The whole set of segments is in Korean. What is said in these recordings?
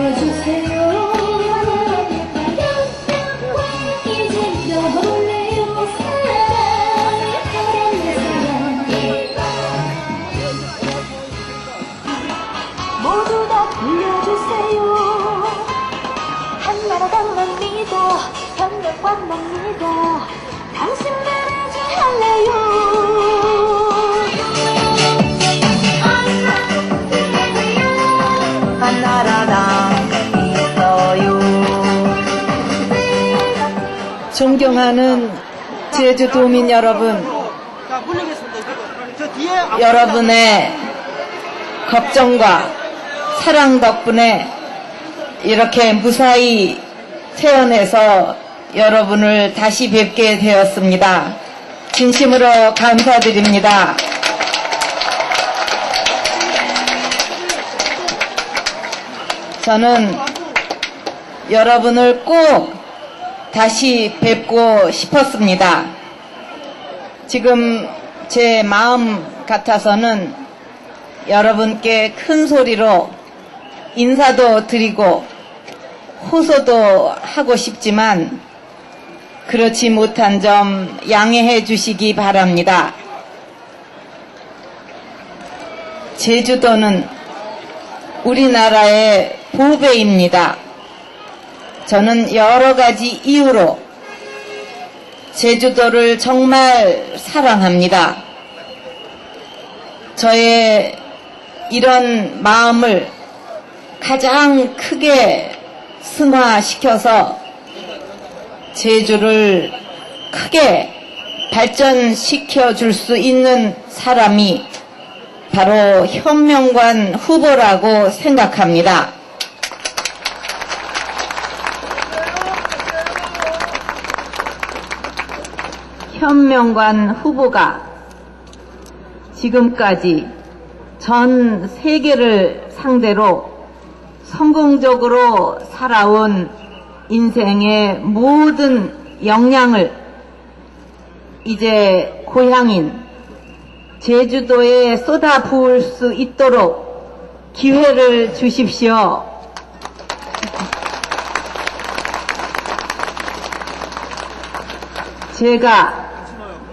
You're just 존경하는 제주도민 여러분, 여러분의 걱정과 사랑 덕분에 이렇게 무사히 태어나서 여러분을 다시 뵙게 되었습니다. 진심으로 감사드립니다. 저는 여러분을 꼭 다시 뵙고 싶었습니다. 지금 제 마음 같아서는 여러분께 큰 소리로 인사도 드리고 호소도 하고 싶지만 그렇지 못한 점 양해해 주시기 바랍니다. 제주도는 우리나라의 보배입니다. 저는 여러 가지 이유로 제주도를 정말 사랑합니다. 저의 이런 마음을 가장 크게 승화시켜서 제주를 크게 발전시켜 줄 수 있는 사람이 바로 현명관 후보라고 생각합니다. 현명관 후보가 지금까지 전 세계를 상대로 성공적으로 살아온 인생의 모든 역량을 이제 고향인 제주도에 쏟아 부을 수 있도록 기회를 주십시오. 제가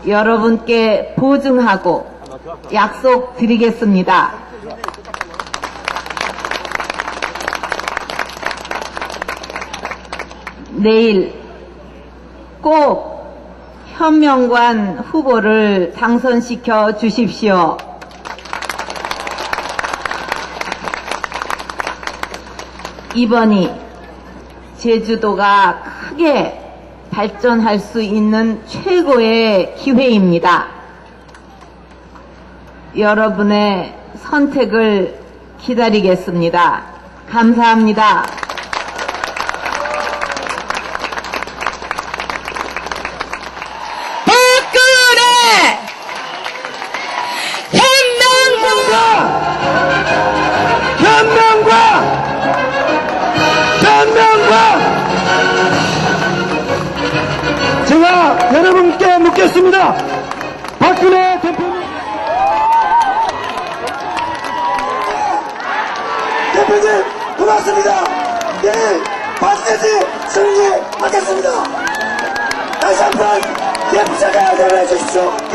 여러분께 보증하고 약속드리겠습니다. 내일 꼭 현명관 후보를 당선시켜 주십시오. 이번이 제주도가 크게 발전할 수 있는 최고의 기회입니다. 여러분의 선택을 기다리겠습니다. 감사합니다. 박근혜! 현명과 현명과 현명과 묻겠습니다. 박근혜 대표님 대표님 고맙습니다. 내일 반드시 승리하겠습니다. 다시 한번 예쁘게 대우해 주십시오.